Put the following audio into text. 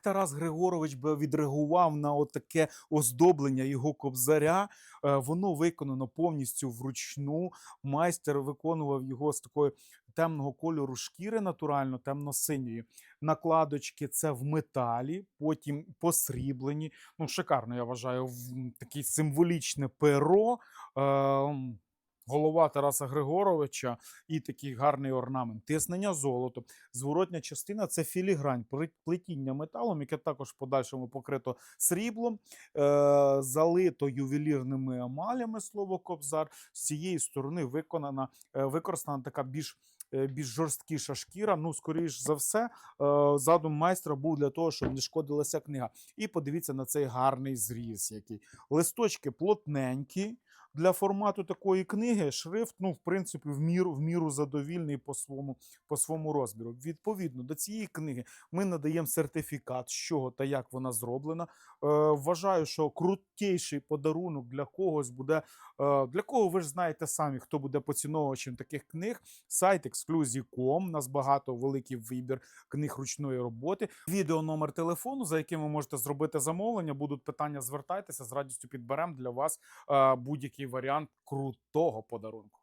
Тарас Григорович би відреагував на отаке оздоблення його кобзаря? Е, Воно виконано повністю вручну. Майстер виконував його з такої темного кольору шкіри, натурально темно-синьої. Накладочки це в металі, потім посріблені. Ну, шикарно, я вважаю, таке символічне перо. Е, Голова Тараса Григоровича і такий гарний орнамент. Тиснення золото. Зворотня частина це філігрань, плетіння металом, яке також в подальшому покрито сріблом, е, залито ювелірними емалями слово кобзар. З цієї сторони виконана, е, використана така більш. е, Більш жорсткіша шкіра, ну, скоріш за все, е, задум майстра був для того, щоб не шкодилася книга. І подивіться на цей гарний зріз, який листочки плотненькі, для формату такої книги шрифт, ну, в принципі, в міру, в міру задовільний по своєму, по своєму розміру. Відповідно до цієї книги ми надаємо сертифікат, з чого та як вона зроблена. Е, вважаю, що крутіший подарунок для когось буде. Е, для кого ви ж знаєте самі, хто буде поціновувачем таких книг. Сайт Exclusive.com, у нас багато великий вибір книг ручної роботи. Відео номер телефону, за яким ви можете зробити замовлення. Будуть питання, звертайтеся з радістю підберемо для вас е, будь-який варіант крутого подарунку.